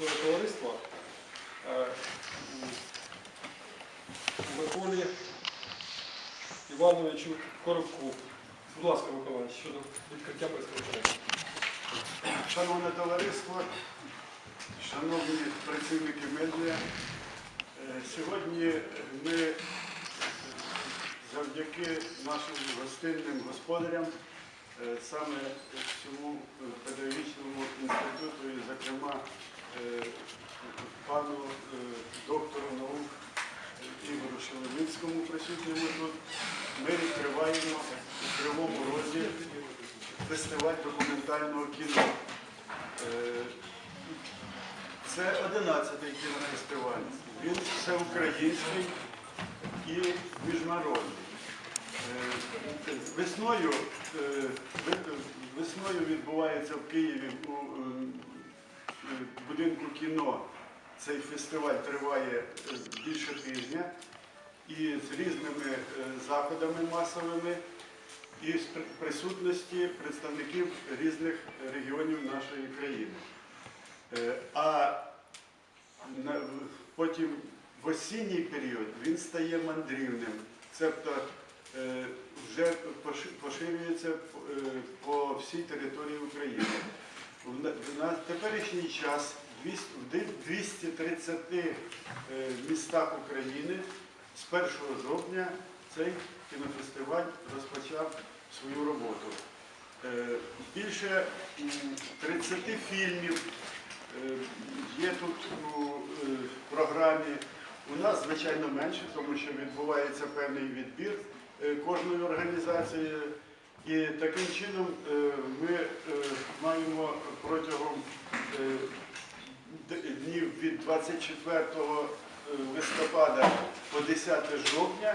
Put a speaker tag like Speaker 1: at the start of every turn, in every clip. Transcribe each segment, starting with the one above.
Speaker 1: акціонерного товариства е, Миколі Івановичу Коробку. Будь ласка, Миколаївич, щодо відкриття прес-конференції.
Speaker 2: Шановне товариство, шановні працівники медіа, е, сьогодні ми завдяки нашим гостинним господарям, е, саме цьому педагогічному інституту, і, зокрема, пану е, доктору наук Ігорю Шелемицькому присутньому тут, ми відкриваємо у Кривому Розі фестиваль документального кіно. Е, Це 11-й кінофестиваль. Він всеукраїнський і міжнародний. Е, Весною, е, весною відбувається в Києві у е, будинку кіно. Цей фестиваль триває е, більше тижня і з різними е, заходами масовими і з присутності представників різних регіонів нашої країни. Е, А потім в осінній період він стає мандрівним, е, вже поширюється по всій території України. На- теперішній час в 230 е, містах України з 1 жовтня цей кінофестиваль розпочав свою роботу. Е, Більше 30 фільмів е, є тут у програмі. У нас, звичайно, менше, тому що відбувається певний відбір кожної організації. І таким чином е, ми е, маємо протягом е, днів від 24 листопада по 10 жовтня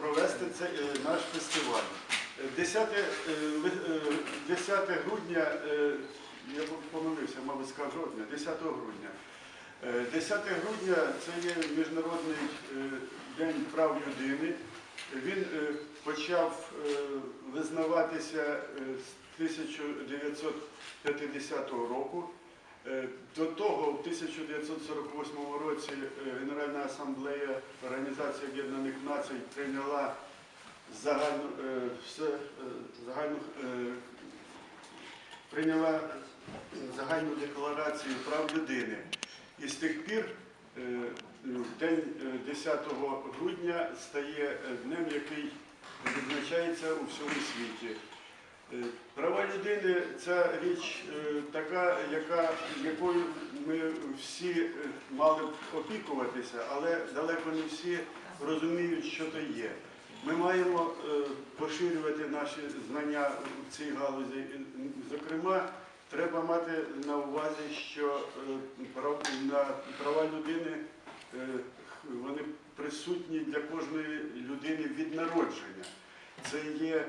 Speaker 2: провести цей наш фестиваль. Е, 10, е, ли- е, 10 грудня, я помилився, мабуть, сказав жовтня, 10 грудня. Е, 10 грудня це є Міжнародний день прав людини. Він почав е, визнаватися е, з 1950 року. Е, До того, в 1948 році, Генеральна асамблея Організації Об'єднаних Націй прийняла загальну, загальну, прийняла загальну декларацію прав людини. І з тих пір е, день е, 10 грудня стає днем, який відзначається у всьому світі. Е, Права людини це річ е, така, яка, якою ми всі е, мали б опікуватися, але далеко не всі розуміють, що то є. Ми маємо поширювати наші знання в цій галузі. Зокрема, треба мати на увазі, що права людини вони присутні для кожної людини від народження. Це є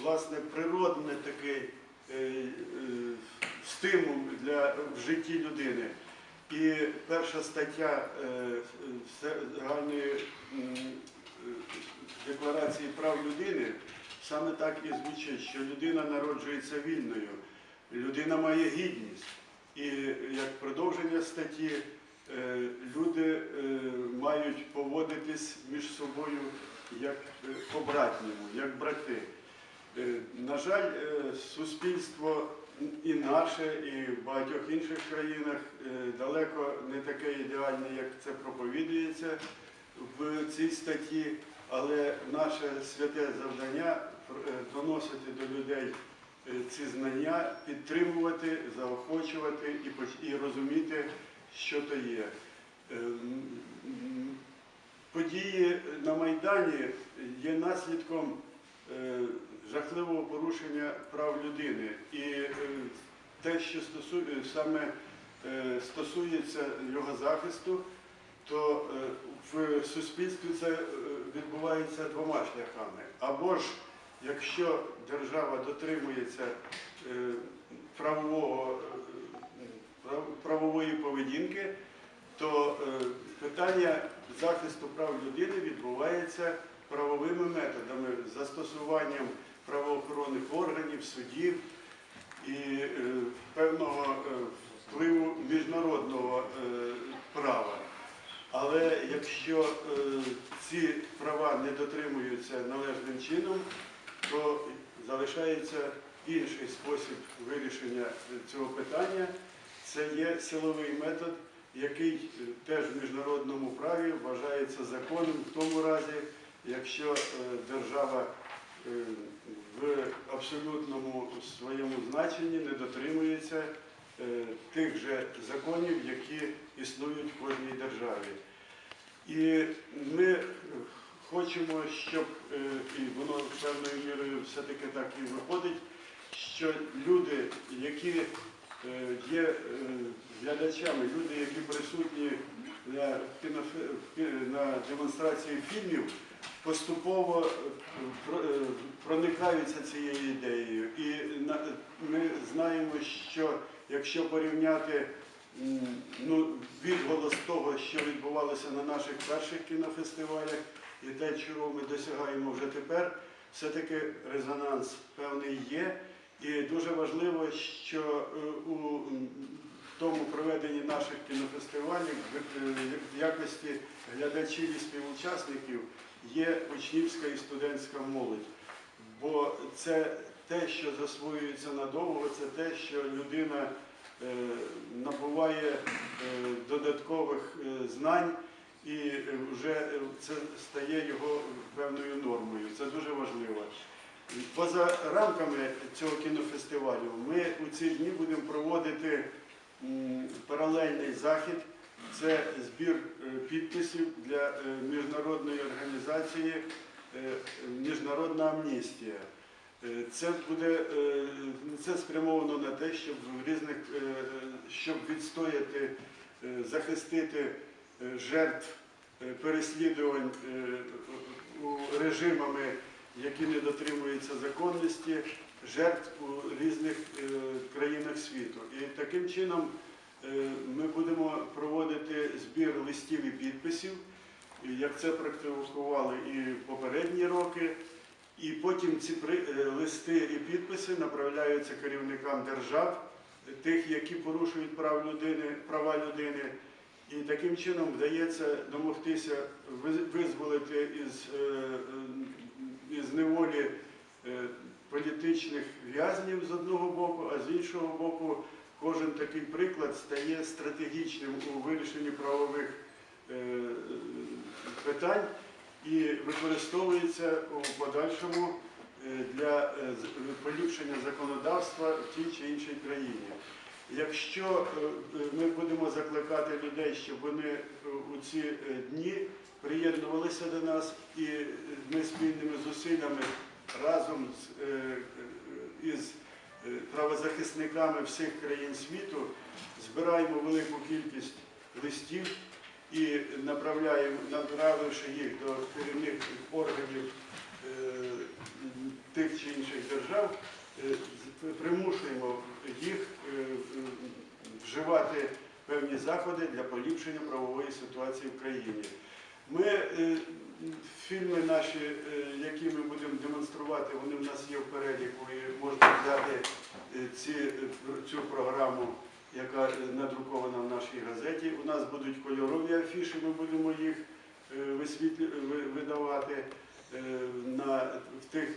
Speaker 2: власне природний такий е, е, стимул для в житті людини. І перша стаття е, загальної декларації прав людини саме так і звучить, що людина народжується вільною, людина має гідність. І як продовження статті, люди е, мають поводитись між собою як е, по-братньому, як брати. Е, На жаль, е, суспільство і наше, і в багатьох інших країнах е, далеко не таке ідеальне, як це проповідується в цій статті, але наше святе завдання е, доносити до людей е, ці знання, підтримувати, заохочувати і розуміти, що то є. Е, Події на Майдані є наслідком е, жахливого порушення прав людини. І е, те, що саме стосується його захисту, то в суспільстві це відбувається двома шляхами. Або ж, якщо держава дотримується правового, прав- правової поведінки, то е, питання захисту прав людини відбувається правовими методами, застосуванням правоохоронних органів, судів і е, певного е, впливу міжнародного права. Але якщо ці права не дотримуються належним чином, то залишається інший спосіб вирішення цього питання. Це є силовий метод, який теж в міжнародному праві вважається законом в тому разі, якщо е, держава е, в абсолютному своєму значенні не дотримується е, тих же законів, які існують в кожній державі. І ми хочемо, щоб, і воно певною мірою все-таки так і виходить, що люди, які є е, глядачами, люди, які присутні на, на демонстрації фільмів, поступово е, е, проникаються цією ідеєю. І ми знаємо, що якщо порівняти ну, відголос того, що відбувалося на наших перших кінофестивалях, і те, чого ми досягаємо вже тепер, все-таки резонанс певний є. І дуже важливо, що е, у тому проведенні наших кінофестивалів в- е, якості глядачів і співучасників є учнівська і студентська молодь. Бо це те, що засвоюється надовго, це те, що людина е, набуває додаткових знань, і вже це стає його певною нормою. Це дуже важливо. Поза рамками цього кінофестивалю ми у ці дні будемо проводити паралельний захід. Це збір е, підписів для е, міжнародної організації е, Міжнародна амністія. Це буде це спрямовано на те, щоб в різних щоб відстояти, захистити жертв переслідувань режимами, які не дотримуються законності, жертв у різних е, країнах світу. І таким чином е, ми будемо проводити збір листів і підписів, як це практикували і попередні роки. І потім ці е, листи і підписи направляються керівникам держав, тих, які порушують прав людини, права людини. І таким чином вдається домогтися визволити із, е, неволі е, політичних в'язнів з одного боку, а з іншого боку, кожен такий приклад стає стратегічним у вирішенні правових е, питань і використовується у подальшому е, для поліпшення законодавства в тій чи іншій країні. Якщо ми будемо закликати людей, щоб вони у ці дні приєднувалися до нас, і ми спільними зусиллями разом з, е, е, із е, правозахисниками всіх країн світу збираємо велику кількість листів і направляємо, направивши їх до керівних органів тих чи інших держав, примушуємо їх вживати певні заходи для поліпшення правової ситуації в країні. Ми е, фільми наші, е, які ми будемо демонструвати, вони в нас є в переліку і можна взяти е, ці, цю програму, яка надрукована в нашій газеті. У нас будуть кольорові афіші, ми будемо їх видавати на, в тих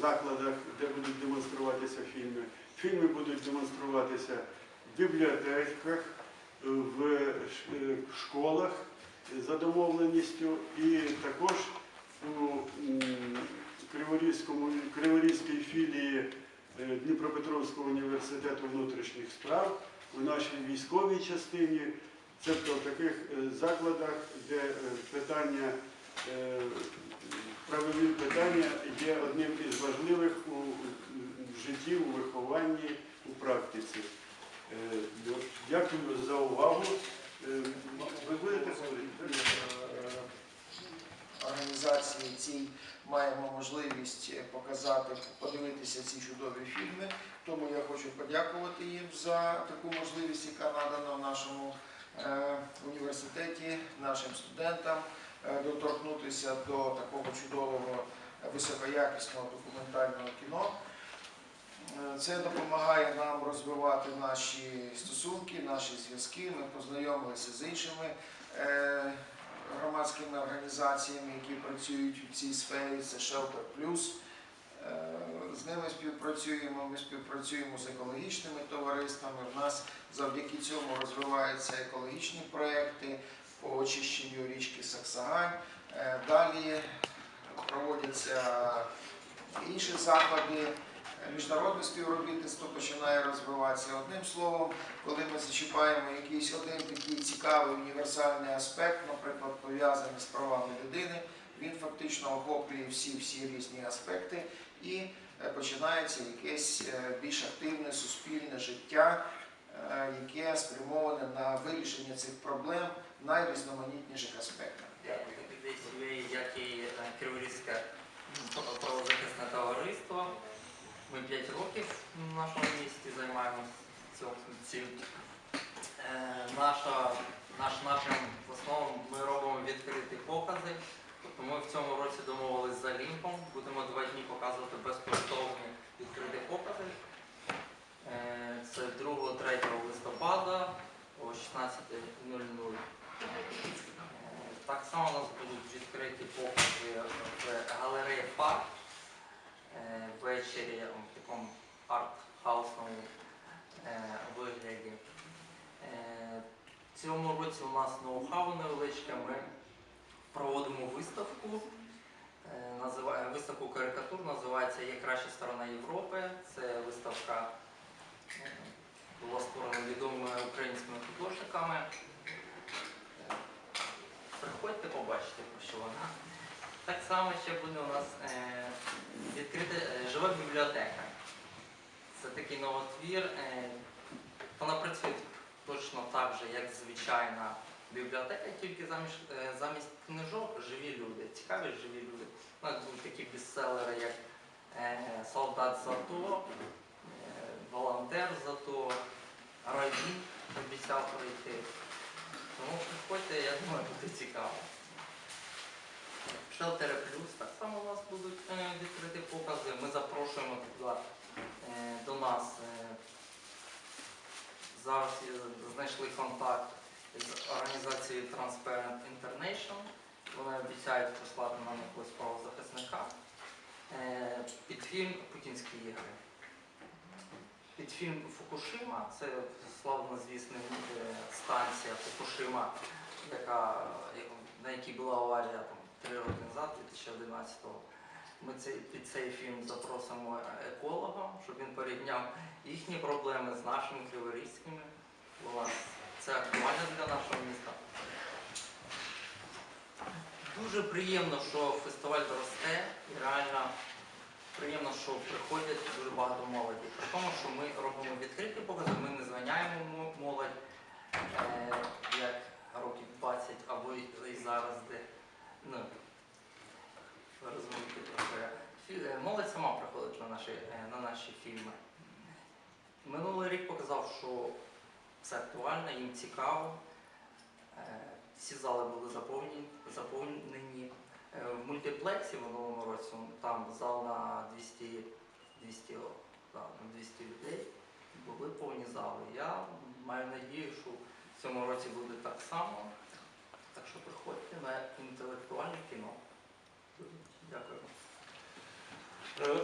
Speaker 2: закладах, де будуть демонструватися фільми. Фільми будуть демонструватися в бібліотеках, в школах за домовленістю і також у Криворізькій філії е, Дніпропетровського університету внутрішніх справ у нашій військовій частині, тобто в таких е, закладах, де е, питання, правові питання є одним із важливих у житті, у вихованні, у практиці. Дякую за увагу. Е, Ви будете говорити?
Speaker 3: організації цій маємо можливість е, показати, подивитися ці чудові фільми. Тому я хочу подякувати їм за таку можливість, яка надана в нашому е, університеті, нашим студентам, е, доторкнутися до такого чудового е, високоякісного документального кіно. Е, Це допомагає нам розвивати наші стосунки, наші зв'язки. Ми познайомилися з іншими е, громадськими організаціями, які працюють у цій сфері. Це Shelter Plus. Е, З ними співпрацюємо. Ми співпрацюємо з екологічними товариствами. У нас завдяки цьому розвиваються екологічні проекти по очищенню річки Саксагань. Далі проводяться інші заходи. Міжнародне співробітництво починає розвиватися. Одним словом, коли ми зачіпаємо якийсь один такий цікавий універсальний аспект, наприклад, пов'язаний з правами людини, він фактично охоплює всі всі різні аспекти і е, починається якесь е, більш активне суспільне життя, е, яке спрямоване на вирішення цих проблем в найрізноманітніших аспектах. Дякую.
Speaker 4: Як і е, Ми 5 років в нашому місті займаємося цим. Е, наш напрям в ми робимо відкриті покази. Тобто ми в цьому році домовились з Олімпом, будемо два дні показувати безкоштовні відкриті покази. Е, це 2-3 листопада о 16.00. Е, Так само у нас будуть відкриті покази в галереї Парк ввечері в такому арт-хаусному е, вигляді. Е, В цьому році у нас ноу-хау невеличке. Ми проводимо виставку. е, Виставку карикатур називається Є краща сторона Європи. Це виставка була створена відомими українськими художниками. Приходьте, побачите, про що вона. Так само ще буде у нас е, відкрита е, жива бібліотека. Це такий новотвір. Е, вона працює точно так же, як звичайна бібліотека, тільки замість, е, замість книжок живі люди, цікаві живі люди. У нас будуть такі бестселери, як е, Солдат зато, Волонтер зато, Райдін обіцяв прийти. Тому приходьте, я думаю, буде цікаво. Шелтери плюс так само у нас будуть відкриті покази. Ми запрошуємо туди до нас. е, Зараз знайшли контакт з організацією Transparent International. Вони обіцяють прислати нам якогось правозахисника. Е, Під фільм Путінські ігри. Під фільм Фукушима, це славнозвісна е, станція Фукушима, яка, на якій була аварія там, три роки назад, 2011-го. Ми цей, під цей фільм запросимо еколога, щоб він порівняв їхні проблеми з нашими криворізькими. Нас це актуально для нашого міста. Дуже приємно, що фестиваль росте і реально приємно, що приходять дуже багато молоді. При тому, що ми робимо відкриті покази, ми не званяємо молодь, е, як років 20 або і зараз, де ну, ви розумієте, про. Фі- е, Молодь сама приходить на наші, е, на наші фільми. Минулий рік показав, що це актуально, їм цікаво. Е, Всі зали були заповнені. заповнені. В мультиплексі в минулому році там зал на 200, 200, да, на 200 людей були повні зали. Я маю надію, що в цьому році буде так само. Так що приходьте на інтелектуальне кіно. Дякую.
Speaker 1: Е,